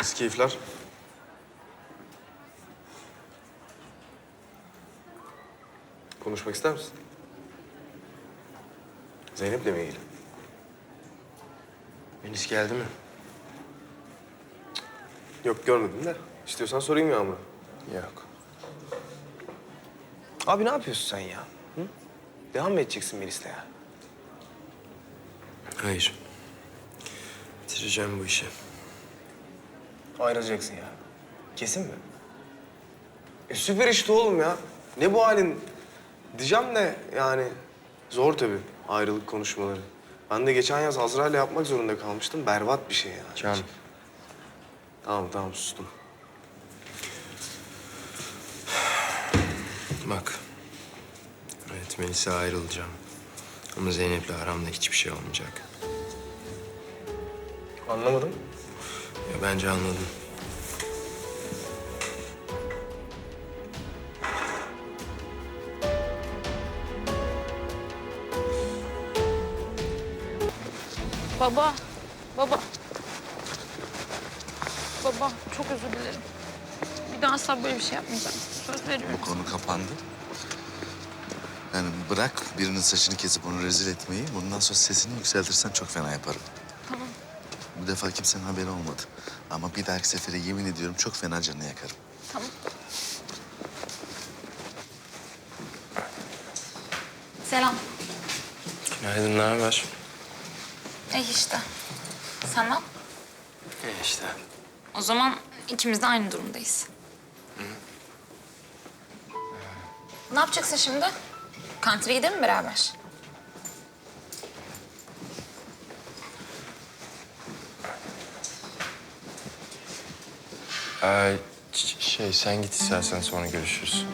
Nasıl keyifler? Konuşmak ister misin? Zeynep'le mi ilgili? Melis geldi mi? Yok görmedim de. İstiyorsan sorayım Yağmur'a. Yok. Abi ne yapıyorsun sen ya? Hı? Devam mı edeceksin Melis'le ya? Hayır. Bitireceğim bu işi. Ayrılacaksın ya. Kesin mi? E süper işte oğlum ya. Ne bu halin? Diyeceğim de yani zor tabii ayrılık konuşmaları. Ben de geçen yaz Azra'yla yapmak zorunda kalmıştım. Berbat bir şey yani. Can. Tamam tamam sustum. Bak. Evet Melis'e ayrılacağım. Ama Zeynep'le aramda hiçbir şey olmayacak. Anlamadım. Ya bence anladın. Baba, baba. Baba, çok özür dilerim. Bir daha asla böyle bir şey yapmayacağım. Söz veriyorum. Bu konu kapandı. Yani bırak birinin saçını kesip onu rezil etmeyi. Bundan sonra sesini yükseltirsen çok fena yaparım. Tamam. Bu defa kimsenin haberi olmadı. Ama bir dahaki sefere yemin ediyorum çok fena canını yakarım. Tamam. Selam. Günaydın, ne haber? E işte. Sana? İyi işte. O zaman ikimiz de aynı durumdayız. Ne yapacaksın şimdi? Kantre gidelim mi beraber? Ee, şey, sen git istersen sonra görüşürüz.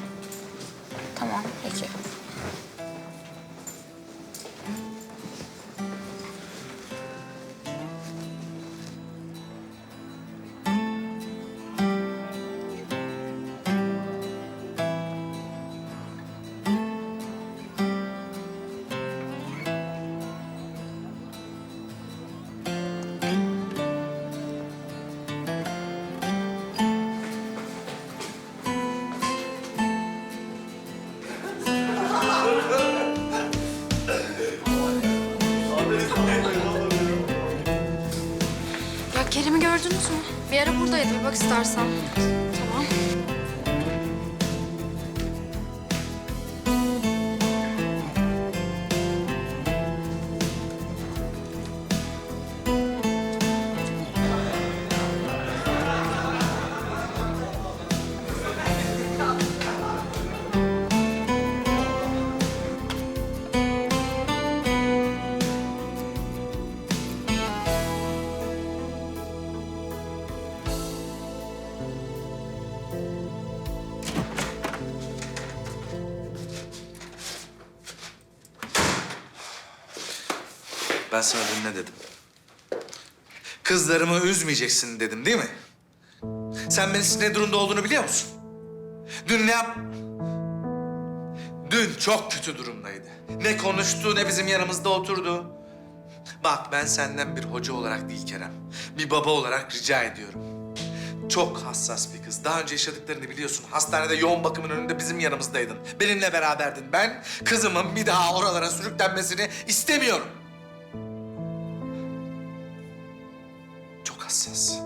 İstersen. Ben sana dün ne dedim? Kızlarımı üzmeyeceksin dedim değil mi? Sen Melis'in ne durumda olduğunu biliyor musun? Dün ne yap... Dün çok kötü durumdaydı. Ne konuştu ne bizim yanımızda oturdu. Bak ben senden bir hoca olarak değil Kerem. Bir baba olarak rica ediyorum. Çok hassas bir kız. Daha önce yaşadıklarını biliyorsun. Hastanede yoğun bakımın önünde bizim yanımızdaydın. Benimle beraberdin. Ben kızımın bir daha oralara sürüklenmesini istemiyorum. Hassas.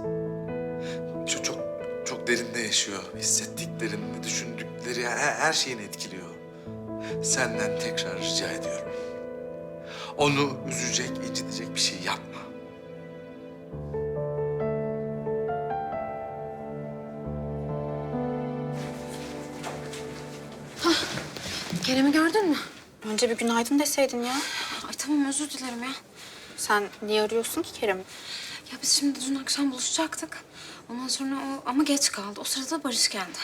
Çok çok çok derinde yaşıyor. Hissettiklerini, düşündükleri her, her şeyini etkiliyor. Senden tekrar rica ediyorum. Onu üzecek, incitecek bir şey yapma. Kerem'i gördün mü? Önce bir günaydın deseydin ya. Ay tamam özür dilerim ya. Sen niye arıyorsun ki Kerem'i? Ya biz şimdi dün akşam buluşacaktık. Ondan sonra o ama geç kaldı. O sırada Barış geldi.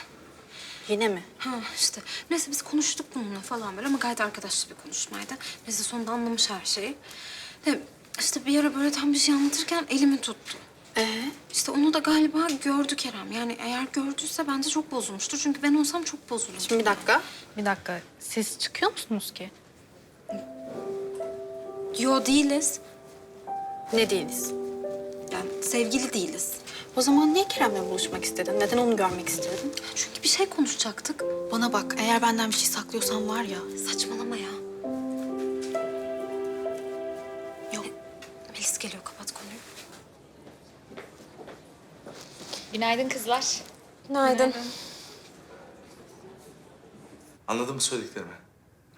Yine mi? Ha işte. Neyse biz konuştuk bununla falan böyle ama gayet arkadaşlı bir konuşmaydı. Neyse sonunda anlamış her şeyi. De, işte bir ara böyle tam bir şey anlatırken elimi tuttu. Ee? İşte onu da galiba gördü Kerem. Yani eğer gördüyse bence çok bozulmuştur. Çünkü ben olsam çok bozulurdum. Şimdi bir dakika. Bir dakika, siz çıkıyor musunuz ki? Yo değiliz. Ne değiliz? Sevgili değiliz. O zaman niye Kerem'le buluşmak istedin? Neden onu görmek istedin? Çünkü bir şey konuşacaktık. Bana bak, eğer benden bir şey saklıyorsan var ya... Saçmalama ya. Yok. Melis geliyor kapat konuyu. Günaydın kızlar. Günaydın. Anladın mı söylediklerimi?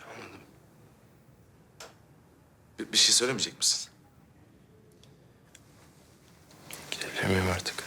Anladım. Bir, bir şey söylemeyecek misin? Gidebilir miyim artık?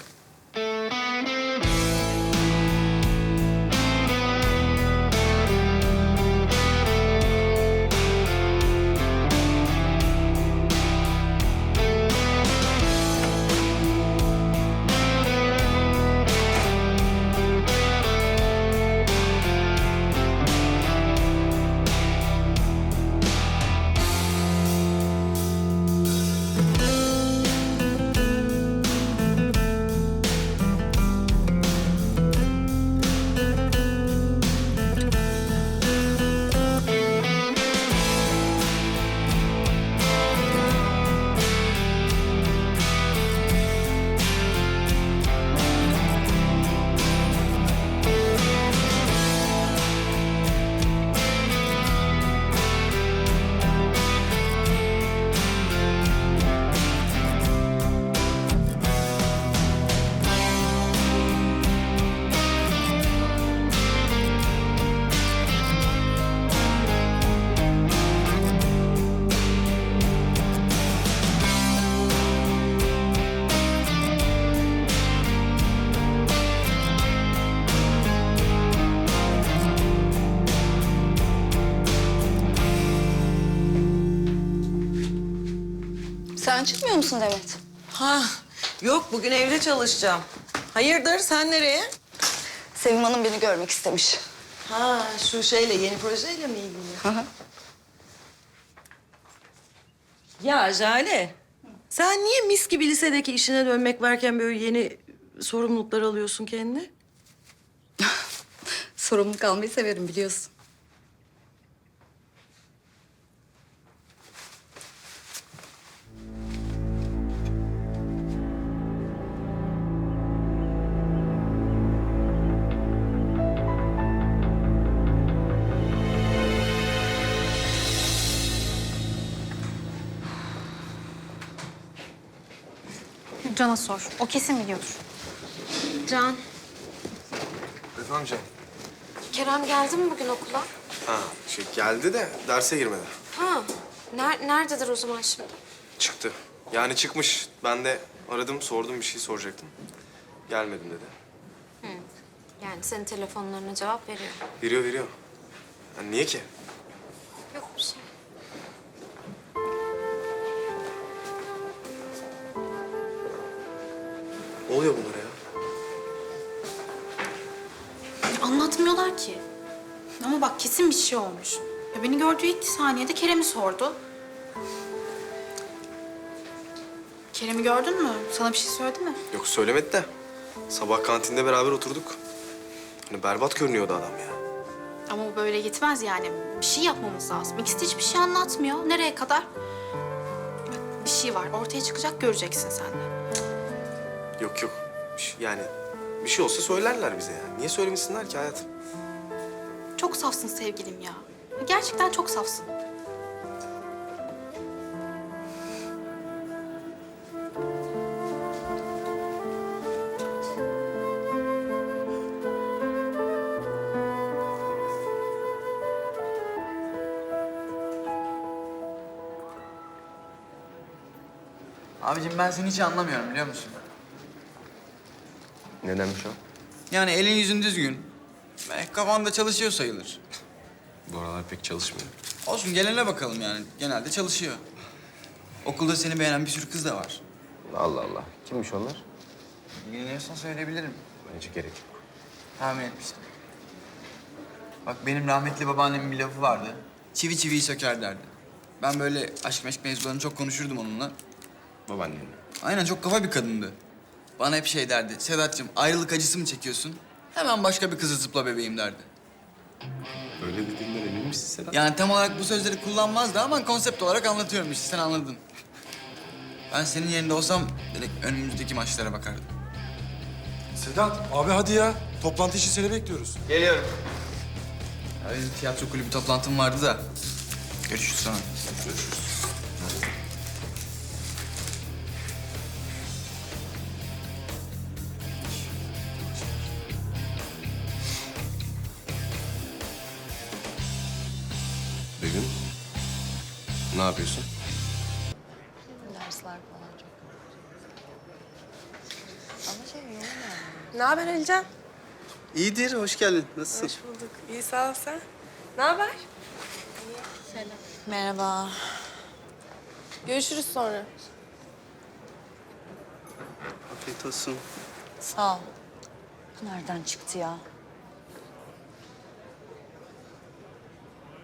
Sen çıkmıyor musun Demet? Ha, yok bugün evde çalışacağım. Hayırdır sen nereye? Sevim Hanım beni görmek istemiş. Ha, şu şeyle yeni projeyle mi ilgili? ya Jale, sen niye mis gibi lisedeki işine dönmek varken böyle yeni sorumluluklar alıyorsun kendine? Sorumluluk almayı severim biliyorsun. Can'a sor. O kesin biliyordur. Can, Efendim canım. Kerem geldi mi bugün okula? Ha şey geldi de derse girmedi. Ha, ner nerededir o zaman şimdi? Çıktı. Yani çıkmış. Ben de aradım sordum bir şey soracaktım. Gelmedim dedi. Yani senin telefonlarına cevap veriyor. Veriyor veriyor. Ya niye ki? Oluyor bunlara ya? Anlatmıyorlar ki. Ama bak kesin bir şey olmuş. Ya beni gördüğü ilk saniyede Kerem'i sordu. Kerem'i gördün mü? Sana bir şey söyledi mi? Yok söylemedi de. Sabah kantinde beraber oturduk. Hani berbat görünüyordu adam ya. Ama bu böyle gitmez yani. Bir şey yapmamız lazım. İkisi de hiçbir şey anlatmıyor. Nereye kadar? Bak, Bir şey var. Ortaya çıkacak göreceksin sen de. Yok yok. Şey- Yani bir şey olsa söylerler bize yani. Niye söylemesinler ki hayatım? Çok safsın sevgilim ya. Gerçekten çok safsın. Abicim ben seni hiç anlamıyorum biliyor musun? Nedenmiş o? Yani elin yüzün düzgün. E, kafan da çalışıyor sayılır. Bu aralar pek çalışmıyor. Olsun gelene bakalım yani. Genelde çalışıyor. Okulda seni beğenen bir sürü kız da var. Allah Allah. Kimmiş onlar? İlgileniyorsan söyleyebilirim. Bence gerek yok. Tahmin etmiştim. Bak benim rahmetli babaannemin bir lafı vardı. Çivi çiviyi söker derdi. Ben böyle aşk meşk mevzularını çok konuşurdum onunla. Babaannenle. Aynen çok kafa bir kadındı. Bana hep şey derdi. Sedat'cığım ayrılık acısı mı çekiyorsun? Hemen başka bir kızı zıpla bebeğim derdi. Öyle dediğinden emin misin Sedat? Yani tam olarak bu sözleri kullanmazdı ama konsept olarak anlatıyorum işte sen anladın. Ben senin yerinde olsam direkt önümüzdeki maçlara bakardım. Sedat, abi hadi ya. Toplantı için seni bekliyoruz. Geliyorum. Ya benim tiyatro kulübü toplantım vardı da. Görüşürüz sonra. Begüm, ne yapıyorsun? Dersler falan çok. Ama şey yoğun yani. Ne haber Alican? İyidir, hoş geldin. Nasılsın? Hoş bulduk. İyi sağ ol sen. Ne haber? Merhaba. Görüşürüz sonra. Afiyet olsun. Sağ ol. Bu nereden çıktı ya?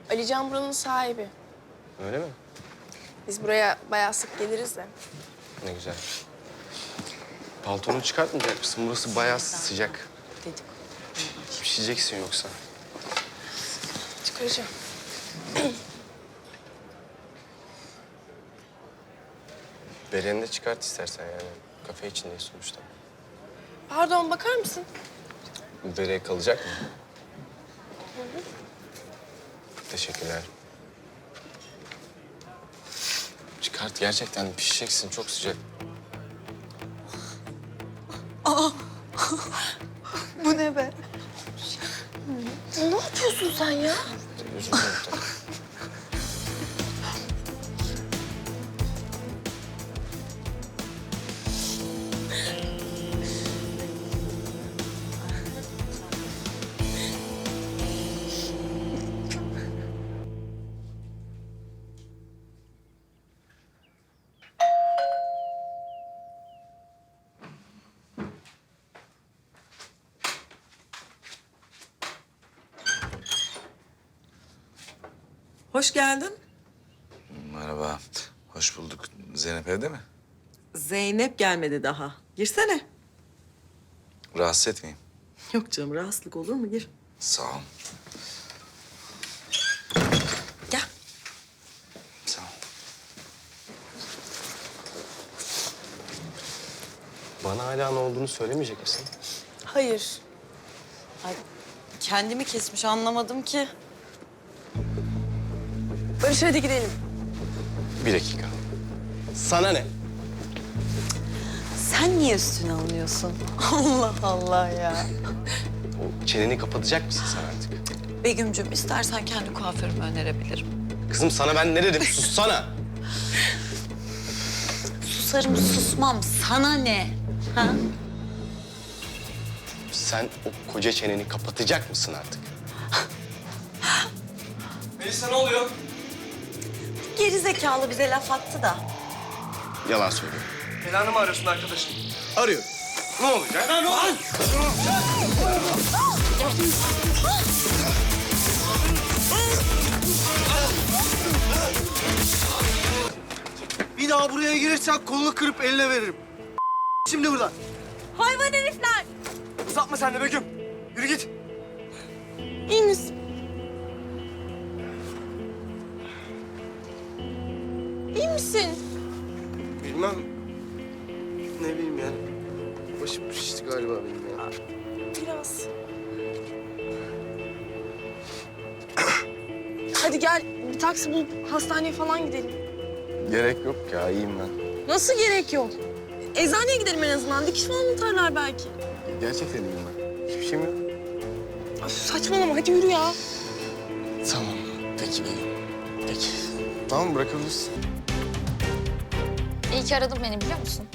Alican buranın sahibi. Öyle mi? Biz buraya bayağı sık geliriz de. Ne güzel. Paltonu çıkartmayacak mısın? Burası bayağı sıcak. Dedik. Pişeceksin yoksa. Çıkaracağım. Bereni de çıkart istersen yani. Kafe içindeyiz sonuçta. Pardon bakar mısın? Bereye kalacak mı? Teşekkürler. Çıkart gerçekten pişeceksin çok sıcak. Bu ne be? Ne yapıyorsun sen ya? Özür Hoş geldin. Merhaba. Hoş bulduk. Zeynep evde mi? Zeynep gelmedi daha. Girsene. Rahatsız etmeyeyim. Yok canım rahatsızlık olur mu? Gir. Sağ ol. Gel. Sağ ol. Bana hala ne olduğunu söylemeyecek misin? Hayır. Ay, kendimi kesmiş anlamadım ki. Barış hadi gidelim. Bir dakika. Sana ne? Sen niye üstüne alınıyorsun? Allah Allah ya. O çeneni kapatacak mısın sen artık? Begüm'cüm istersen kendi kuaförümü önerebilirim. Kızım sana ben ne dedim? Sussana. Susarım susmam. Sana ne? Ha? Sen o koca çeneni kapatacak mısın artık? Melisa ne oluyor? Geri zekalı bize laf attı da. Yalan söylüyor. Belanı mı arıyorsun arkadaşım? Arıyor. Ne olacak? Bir daha buraya girirsen kolunu kırıp eline veririm. Şimdi buradan. Hayvan herifler! Uzatma sen de Begüm. Yürü git. İyi misin? Misin? Bilmem. Ne bileyim yani. Başım şişti galiba benim ya. Biraz. Hadi gel bir taksi bulup hastaneye falan gidelim. Gerek yok ya, iyiyim ben. Nasıl gerek yok? Eczaneye gidelim en azından. Dikiş falan atarlar belki. Gerçekten iyiyim ben. Hiçbir şeyim yok. Of, saçmalama hadi yürü ya. Tamam, peki benim. Peki. Tamam, bırakabilirsin. İyi ki aradın beni biliyor musun?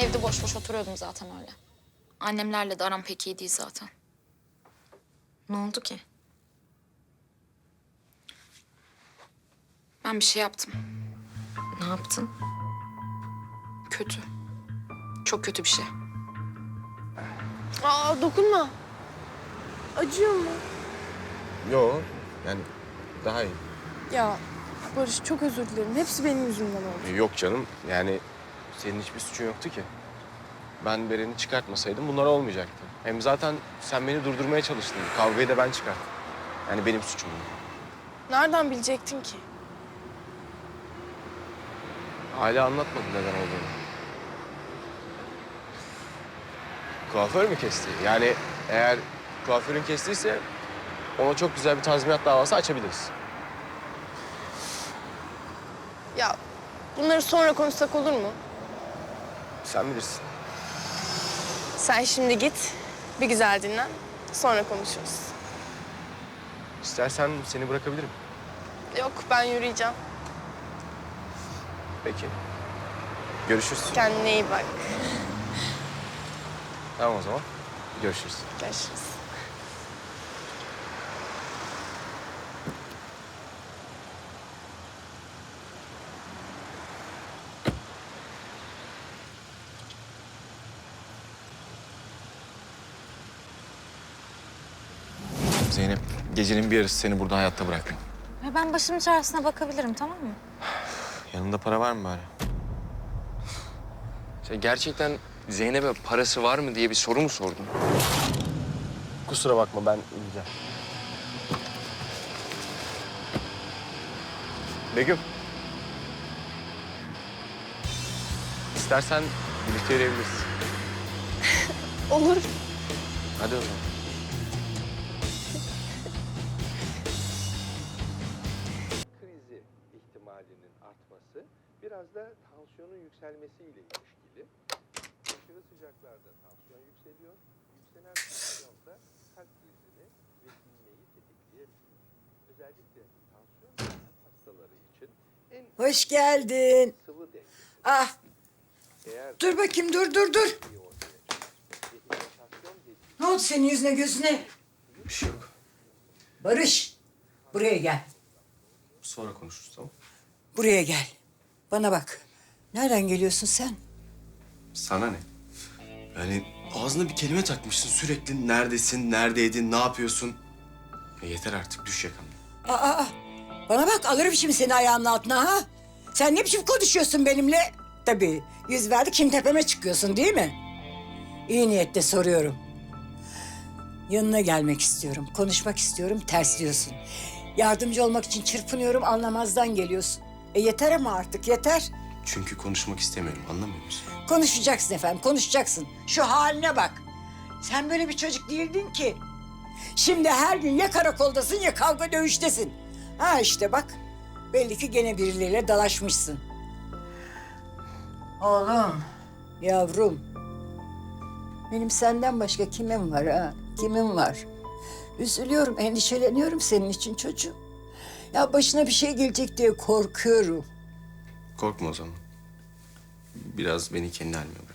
Evde boş boş oturuyordum zaten öyle. Annemlerle de aram pek iyi değil zaten. Ne oldu ki? Ben bir şey yaptım. Ne yaptın? Kötü. Çok kötü bir şey. Aa dokunma. Acıyor mu? Yo, yani daha iyi. Ya Barış çok özür dilerim. Hepsi benim yüzümden oldu. Yok canım, yani senin hiçbir suçun yoktu ki. Ben Beren'i çıkartmasaydım bunlar olmayacaktı. Hem zaten sen beni durdurmaya çalıştın. Kavgayı da ben çıkarttım. Yani benim suçum bu. Nereden bilecektin ki? Hala anlatmadın neden olduğunu. Kuaför mü kesti? Yani eğer kuaförün kestiyse ona çok güzel bir tazminat davası açabiliriz. Ya bunları sonra konuşsak olur mu? Sen bilirsin. Sen şimdi git, bir güzel dinlen. Sonra konuşuruz. İstersen seni bırakabilirim. Yok, ben yürüyeceğim. Peki. Görüşürüz. Kendine iyi bak. Tamam o zaman. Görüşürüz. Görüşürüz. Zeynep, gecenin bir yarısı seni burada hayatta bırakmam. Ya ben başımın çaresine bakabilirim tamam mı? Yanında para var mı bari? Sen gerçekten Zeynep'e parası var mı diye bir soru mu sordun? Kusura bakma ben ineceğim. Begüm. İstersen birlikte yürüyebiliriz. Olur. Hadi o zaman. Yükselmesiyle ilişkili. Aşırı sıcaklarda tansiyon yükseliyor. Yükselen tansiyon da kalp krizini ve inmeyi tetikleyebilir. Özellikle tansiyon hastaları için en Hoş geldin. sıvı denge. Ah, Eğer dur bakayım, dur, dur, dur. iyi ortaya çıkarsa dehidratasyon dediği Ne oldu senin yüzüne gözüne? Bir şey yok. Barış, buraya gel. Sonra konuşuruz tamam Buraya gel. Bana bak. Nereden geliyorsun sen? Sana ne? Yani ağzına bir kelime takmışsın sürekli. Neredesin, neredeydin, ne yapıyorsun? E yeter artık, düş yakamdan. Aa, aa, bana bak alırım şimdi seni ayağımın altına ha. Sen ne biçim konuşuyorsun benimle? Tabii yüz verdi kim tepeme çıkıyorsun değil mi? İyi niyetle soruyorum. Yanına gelmek istiyorum, konuşmak istiyorum, tersliyorsun. Yardımcı olmak için çırpınıyorum, anlamazdan geliyorsun. E yeter ama artık, yeter. Çünkü konuşmak istemiyorum, anlamıyor musun? Konuşacaksın efendim, konuşacaksın. Şu haline bak. Sen böyle bir çocuk değildin ki. Şimdi her gün ya karakoldasın ya kavga dövüştesin. Ha işte bak. Belli ki gene birileriyle dalaşmışsın. Oğlum, yavrum. Benim senden başka kimim var ha? Kimim var? Üzülüyorum, endişeleniyorum senin için çocuğum. Ya başına bir şey gelecek diye korkuyorum. Korkma o zaman. Biraz beni kendi halime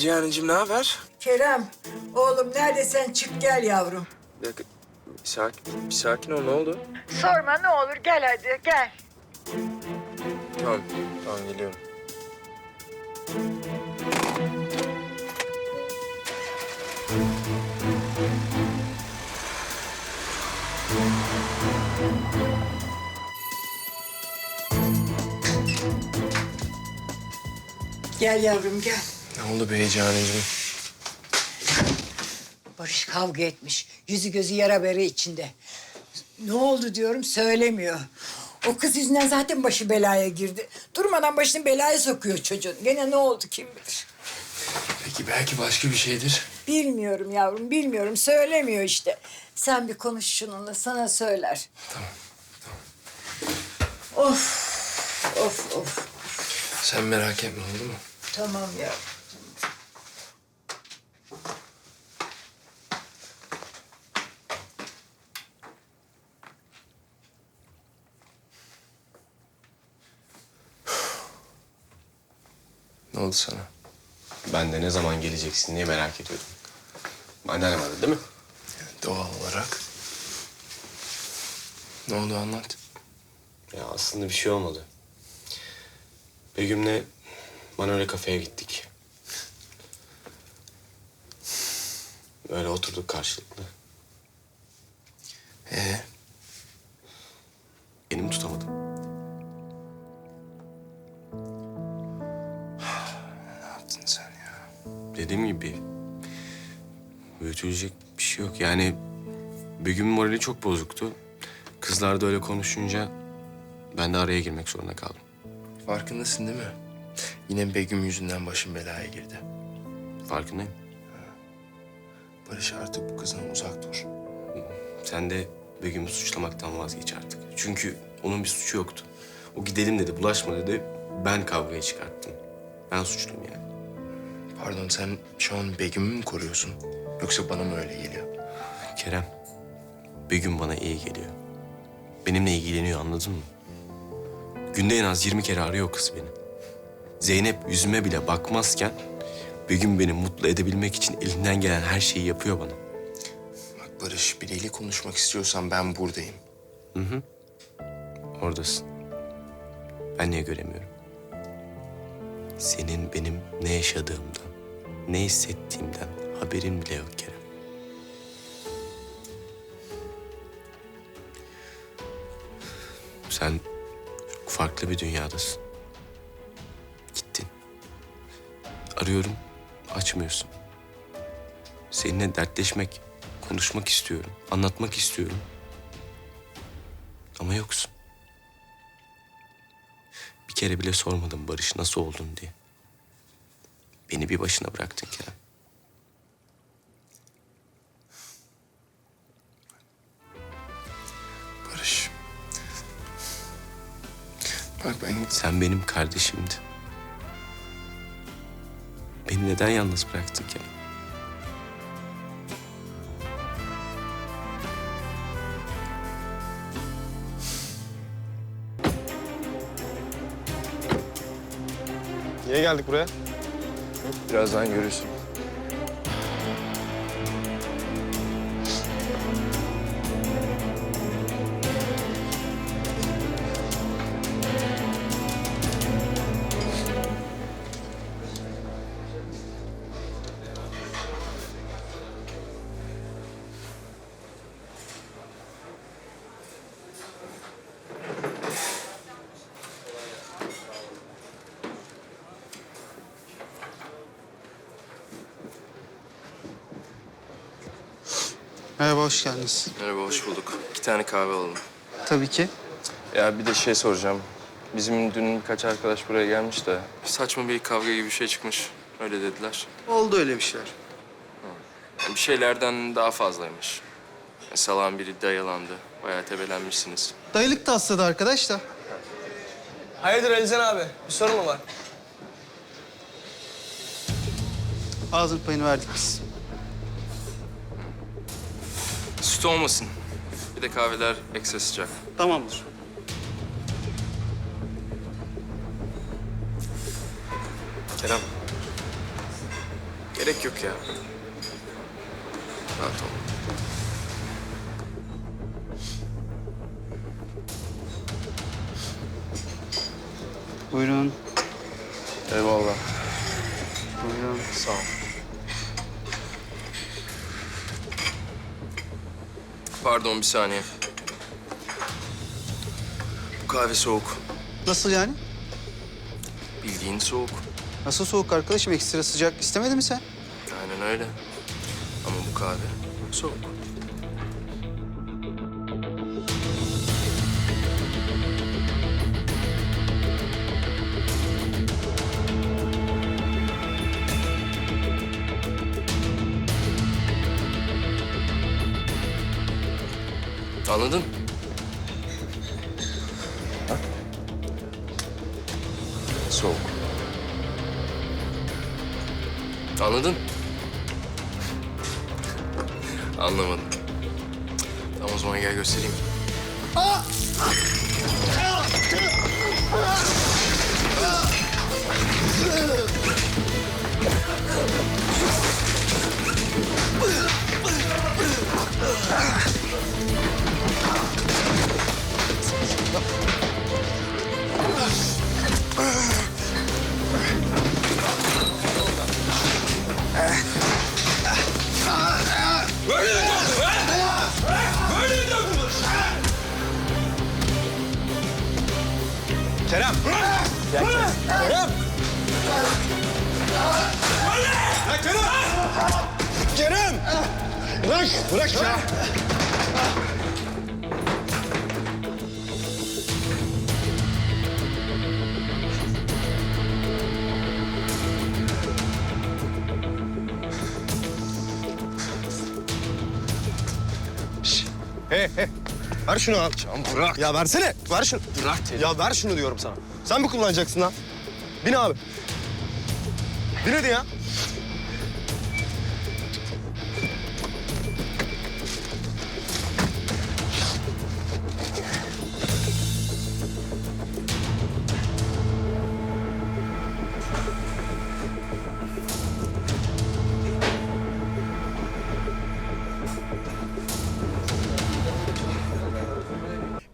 Beycan'cığım ne haber? Kerem, oğlum neredesin? Çık gel yavrum. Bir dakika, bir sakin, bir sakin ol. Ne oldu? Sorma ne olur gel hadi gel. Tamam, tamam geliyorum. Gel yavrum gel. Ne oldu Beycan'cığım? Barış kavga etmiş. Yüzü gözü yara bere içinde. Ne oldu diyorum söylemiyor. O kız yüzünden zaten başı belaya girdi. Durmadan başını belaya sokuyor çocuğun. Gene ne oldu kim bilir. Peki belki başka bir şeydir. Bilmiyorum yavrum bilmiyorum. Söylemiyor işte. Sen bir konuş şununla sana söyler. Tamam, Of of of. Sen merak etme oldu mu? Tamam yavrum. Ne oldu sana? Ben de ne zaman geleceksin diye merak ediyordum. Anneannem aradı değil mi? Doğal olarak. Ne oldu anlat. Ya aslında bir şey olmadı. Begüm'le Manole kafeye gittik. Öyle oturduk karşılıklı. Yani Begüm'ün morali çok bozuktu. Kızlar da öyle konuşunca ben de araya girmek zorunda kaldım. Farkındasın değil mi? Yine Begüm yüzünden başım belaya girdi. Farkındayım. Barış artık bu kızdan uzak dur. Sen de Begüm'ü suçlamaktan vazgeç artık. Çünkü onun bir suçu yoktu. O gidelim dedi, bulaşma dedi. Ben kavgayı çıkarttım. Ben suçluyum yani. Pardon sen şu an Begüm'ü mü koruyorsun? Yoksa bana mı öyle geliyor? Kerem, Begüm bana iyi geliyor. Benimle ilgileniyor anladın mı? Günde en az 20 kere arıyor kız beni. Zeynep yüzüme bile bakmazken Begüm beni mutlu edebilmek için elinden gelen her şeyi yapıyor bana. Bak Barış biriyle konuşmak istiyorsan ben buradayım. Hı hı. Oradasın. Ben niye göremiyorum? Senin benim ne yaşadığımdan, ne hissettiğimden haberin bile yok Kerem. Sen farklı bir dünyadasın. Gittin. Arıyorum, açmıyorsun. Seninle dertleşmek, konuşmak istiyorum, anlatmak istiyorum. Ama yoksun. Bir kere bile sormadım Barış nasıl oldun diye. Beni bir başına bıraktın Kerem. Bak ben Sen benim kardeşimdin. Beni neden yalnız bıraktın Kerem? Niye geldik buraya? birazdan görürsün. Hoş geldiniz. Merhaba hoş bulduk. İki tane kahve alalım. Tabii ki. Ya bir de şey soracağım. Bizim dün birkaç arkadaş buraya gelmiş de saçma bir kavga gibi bir şey çıkmış. Öyle dediler. Oldu öyle bir şeyler. Yani bir şeylerden daha fazlaymış. Yani salağın biri dayalandı. Bayağı tebelenmişsiniz. Dayılık tasladı arkadaş da. Hayırdır Alican abi? Bir sorun mu var? Ağzın payını verdik biz. Süt olmasın. Bir de kahveler ekstra sıcak. Tamamdır. Kerem. Gerek yok ya. Rahat ol. Buyurun. Eyvallah. Buyurun. Sağ ol. Pardon bir saniye. Bu kahve soğuk. Nasıl yani? Bildiğin soğuk. Nasıl soğuk arkadaşım? Ekstra sıcak istemedin mi sen? Aynen öyle. Ama bu kahve soğuk. Anladın? Şunu abi. Can bırak. Ya versene. Ver şunu. Bırak Terim. Ya ver şunu diyorum sana. Sen mi kullanacaksın lan? Bin abi. Bin hadi ya.